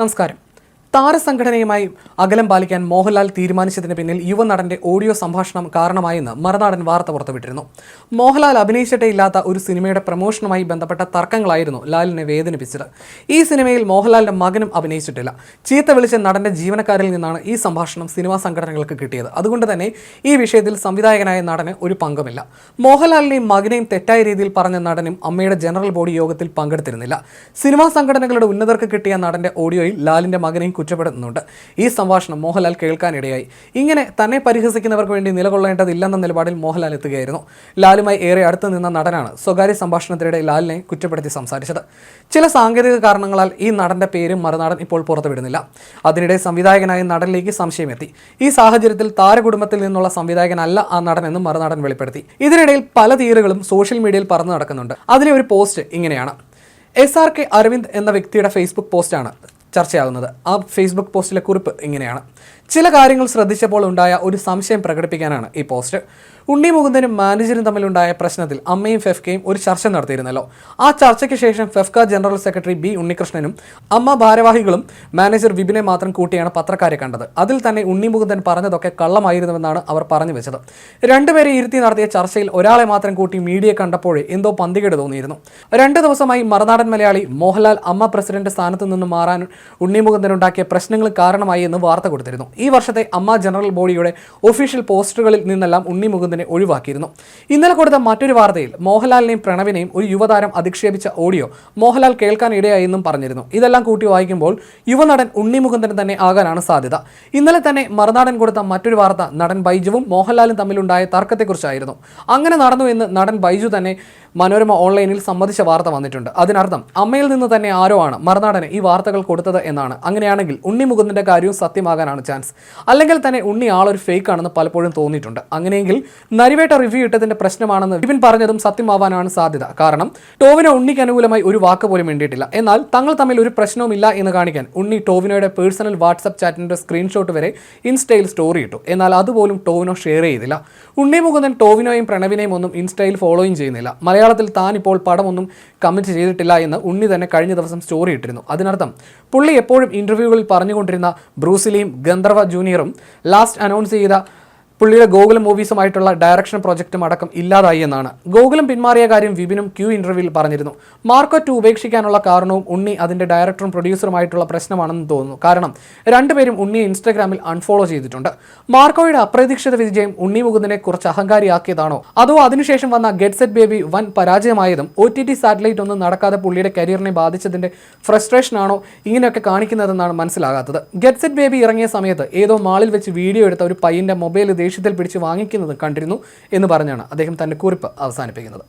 നമസ്കാരം. താരസംഘടനയുമായി അകലം പാലിക്കാൻ മോഹൻലാൽ തീരുമാനിച്ചതിന് പിന്നിൽ യുവനടന്റെ ഓഡിയോ സംഭാഷണം കാരണമായെന്ന് മറുനാടൻ വാർത്ത പുറത്തുവിട്ടിരുന്നു. മോഹൻലാൽ അഭിനയിച്ചിട്ടേ ഇല്ലാത്ത ഒരു സിനിമയുടെ പ്രമോഷനുമായി ബന്ധപ്പെട്ട തർക്കങ്ങളായിരുന്നു ലാലിനെ വേദനിപ്പിച്ചത്. ഈ സിനിമയിൽ മോഹൻലാലിന്റെ മകനും അഭിനയിച്ചിട്ടില്ല. ചീത്ത വിളിച്ച നടന്റെ ജീവനക്കാരിൽ നിന്നാണ് ഈ സംഭാഷണം സിനിമാ സംഘടനകൾക്ക് കിട്ടിയത്. അതുകൊണ്ട് തന്നെ ഈ വിഷയത്തിൽ സംവിധായകനായ നടന് ഒരു പങ്കുമില്ല. മോഹൻലാലിനെയും മകനെയും തെറ്റായ രീതിയിൽ പറഞ്ഞ നടനും അമ്മയുടെ ജനറൽ ബോഡി യോഗത്തിൽ പങ്കെടുത്തിരുന്നില്ല. സിനിമാ സംഘടനകളുടെ ഉന്നതർക്ക് കിട്ടിയ നടന്റെ ഓഡിയോയിൽ ലാലിന്റെ മകനെയും കുറ്റപ്പെടുത്തുന്നുണ്ട്. ഈ സംഭാഷണം മോഹൻലാൽ കേൾക്കാനിടയായി. ഇങ്ങനെ തന്നെ പരിഹസിക്കുന്നവർക്ക് വേണ്ടി നിലകൊള്ളേണ്ടതില്ലെന്ന നിലപാടിൽ മോഹൻലാൽ എത്തുകയായിരുന്നു. ലാലുമായി ഏറെ അടുത്ത് നിന്ന നടനാണ് സ്വകാര്യ സംഭാഷണത്തിനിടെ ലാലിനെ കുറ്റപ്പെടുത്തി സംസാരിച്ചത്. ചില സാങ്കേതിക കാരണങ്ങളാൽ ഈ നടന്റെ പേരും മറുനാടൻ ഇപ്പോൾ പുറത്തുവിടുന്നില്ല. അതിനിടെ സംവിധായകനായ നടനിലേക്ക് സംശയമെത്തി. ഈ സാഹചര്യത്തിൽ താരകുടുംബത്തിൽ നിന്നുള്ള സംവിധായകനല്ല ആ നടനെന്നും മറുനാടൻ വെളിപ്പെടുത്തി. ഇതിനിടയിൽ പല തീരുകളും സോഷ്യൽ മീഡിയയിൽ പറന്നു നടക്കുന്നുണ്ട്. അതിലെ ഒരു പോസ്റ്റ് ഇങ്ങനെയാണ്. എസ് ആർ കെ അരവിന്ദ് എന്ന വ്യക്തിയുടെ ഫേസ്ബുക്ക് പോസ്റ്റാണ് ചർച്ചയാകുന്നത്. ആ ഫേസ്ബുക്ക് പോസ്റ്റിലെ കുറിപ്പ് ഇങ്ങനെയാണ്. ചില കാര്യങ്ങൾ ശ്രദ്ധിച്ചപ്പോൾ ഉണ്ടായ ഒരു സംശയം പ്രകടിപ്പിക്കാനാണ് ഈ പോസ്റ്റ്. ഉണ്ണി മുകുന്ദനും മാനേജരും തമ്മിലുണ്ടായ പ്രശ്നത്തിൽ അമ്മയും ഫെഫ്കയും ഒരു ചർച്ച നടത്തിയിരുന്നല്ലോ. ആ ചർച്ചയ്ക്ക് ശേഷം ഫെഫ്ക ജനറൽ സെക്രട്ടറി ബി ഉണ്ണികൃഷ്ണനും അമ്മ ഭാരവാഹികളും മാനേജർ വിപിനെ മാത്രം കൂട്ടിയാണ് പത്രക്കാരെ കണ്ടത്. അതിൽ തന്നെ ഉണ്ണി മുകുന്ദൻ പറഞ്ഞതൊക്കെ കള്ളമായിരുന്നുവെന്നാണ് അവർ പറഞ്ഞു വെച്ചത്. രണ്ടുപേരെ ഇരുത്തി നടത്തിയ ചർച്ചയിൽ ഒരാളെ മാത്രം കൂട്ടി മീഡിയ കണ്ടപ്പോഴേ എന്തോ പന്തികേട് തോന്നിയിരുന്നു. രണ്ട് ദിവസമായി മറുനാടൻ മലയാളി മോഹൻലാൽ അമ്മ പ്രസിഡന്റ് സ്ഥാനത്ത് നിന്ന് മാറാൻ ഉണ്ണി മുകുന്ദൻ ഉണ്ടാക്കിയ പ്രശ്നങ്ങൾ കാരണമായി എന്ന് വാർത്ത കൊടുത്തിരുന്നു. ഈ വർഷത്തെ അമ്മ ജനറൽ ബോഡിയുടെ ഒഫീഷ്യൽ പോസ്റ്ററുകളിൽ നിന്നെല്ലാം ഉണ്ണി മുകുന്ദനെ ഒഴിവാക്കിയിരുന്നു. ഇന്നലെ കൊടുത്ത മറ്റൊരു വാർത്തയിൽ മോഹൻലാലിനെയും പ്രണവിനെയും ഒരു യുവതാരം അധിക്ഷേപിച്ച ഓഡിയോ മോഹൻലാൽ കേൾക്കാൻ ഇടയായെന്നും പറഞ്ഞിരുന്നു. ഇതെല്ലാം കൂട്ടി വായിക്കുമ്പോൾ യുവനടൻ ഉണ്ണി മുകുന്ദൻ തന്നെ ആകാനാണ് സാധ്യത. ഇന്നലെ തന്നെ മറുനാടൻ കൊടുത്ത മറ്റൊരു വാർത്ത നടൻ ബൈജുവും മോഹൻലാലും തമ്മിലുണ്ടായ തർക്കത്തെക്കുറിച്ചായിരുന്നു. അങ്ങനെ നടന്നു എന്ന് നടൻ ബൈജു തന്നെ മനോരമ ഓൺലൈനിൽ സമ്മതിച്ച വാർത്ത വന്നിട്ടുണ്ട്. അതിനർത്ഥം അമ്മയിൽ നിന്ന് തന്നെ ആരോ ആണ് മറുനാടന് ഈ വാർത്തകൾ കൊടുത്തത് എന്നാണ്. അങ്ങനെയാണെങ്കിൽ ഉണ്ണി മുകുന്ദന്റെ കാര്യവും സത്യമാകാനാണ് ചാൻസ്. അല്ലെങ്കിൽ തന്നെ ഉണ്ണി ആളൊരു ഫേക്ക് ആണെന്ന് പലപ്പോഴും തോന്നിയിട്ടുണ്ട്. അങ്ങനെയെങ്കിൽ നരിവേട്ട റിവ്യൂ ഇട്ടതിന്റെ പ്രശ്നമാണെന്ന് വിപിൻ പറഞ്ഞതും സത്യമാവാനാണ് സാധ്യത. കാരണം ടോവിനോ ഉണ്ണിക്ക് അനുകൂലമായി ഒരു വാക്ക് പോലും വേണ്ടിയിട്ടില്ല എന്നാൽ തങ്ങൾ തമ്മിൽ ഒരു പ്രശ്നവുമില്ല എന്ന് കാണിക്കാൻ ഉണ്ണി ടോവിനോയുടെ പേഴ്സണൽ വാട്സപ്പ് ചാറ്റിന്റെ സ്ക്രീൻഷോട്ട് വരെ ഇൻസ്റ്റയിൽ സ്റ്റോറി ഇട്ടു. എന്നാൽ അതുപോലും ടോവിനോ ഷെയർ ചെയ്തില്ല. ഉണ്ണി മുകുന്ദൻ ടോവിനോയും പ്രണവിനെയും ഒന്നും ഇൻസ്റ്റയിൽ ഫോളോയും ചെയ്യുന്നില്ല. മലയാളത്തിൽ താൻ ഇപ്പോൾ പടമൊന്നും കമ്മിറ്റ് ചെയ്തിട്ടില്ല എന്ന് ഉണ്ണി തന്നെ കഴിഞ്ഞ ദിവസം സ്റ്റോറി ഇട്ടിരുന്നു. അതിനർത്ഥം പുള്ളി എപ്പോഴും ഇന്റർവ്യൂകളിൽ പറഞ്ഞുകൊണ്ടിരുന്ന ബ്രൂസിലിയും ഗന്ധർവ ജൂനിയറും ലാസ്റ്റ് അനൗൺസ് ചെയ്ത പുള്ളിയുടെ ഗോകുലം മൂവീസുമായിട്ടുള്ള ഡയറക്ഷൻ പ്രൊജക്റ്റും അടക്കം ഇല്ലാതായി എന്നാണ്. ഗോകുലം പിന്മാറിയ കാര്യം വിപിനും ക്യൂ ഇന്റർവ്യൂവിൽ പറഞ്ഞിരുന്നു. മാർക്കോ ടു ഉപേക്ഷിക്കാനുള്ള കാരണവും ഉണ്ണി അതിന്റെ ഡയറക്ടറും പ്രൊഡ്യൂസറുമായിട്ടുള്ള പ്രശ്നമാണെന്ന് തോന്നുന്നു. കാരണം രണ്ടുപേരും ഉണ്ണിയെ ഇൻസ്റ്റാഗ്രാമിൽ അൺഫോളോ ചെയ്തിട്ടുണ്ട്. മാർക്കോയുടെ അപ്രതീക്ഷിത വിജയം ഉണ്ണി മുകുന്ദനെ കുറച്ച് അഹങ്കാരിയാക്കിയതാണോ? അതോ അതിനുശേഷം വന്ന ഗെറ്റ് സെറ്റ് ബേബി വൻ പരാജയമായതും ഒ ടി ടി സാറ്റലൈറ്റ് ഒന്നും നടക്കാതെ പുള്ളിയുടെ കരിയറിനെ ബാധിച്ചതിന്റെ ഫ്രസ്ട്രേഷൻ ആണോ ഇങ്ങനെയൊക്കെ കാണിക്കുന്നതെന്നാണ് മനസ്സിലാകാത്തത്. ഗെറ്റ് സെറ്റ് ബേബി ഇറങ്ങിയ സമയത്ത് ഏതോ മാളിൽ വെച്ച് വീഡിയോ എടുത്ത ഒരു പയ്യന്റെ മൊബൈൽ ദേഷ്യത്തിൽ പിടിച്ച് വാങ്ങിക്കുന്നത് കണ്ടിരുന്നു എന്ന് പറഞ്ഞാണ് അദ്ദേഹം തന്റെ കുറിപ്പ് അവസാനിപ്പിക്കുന്നത്.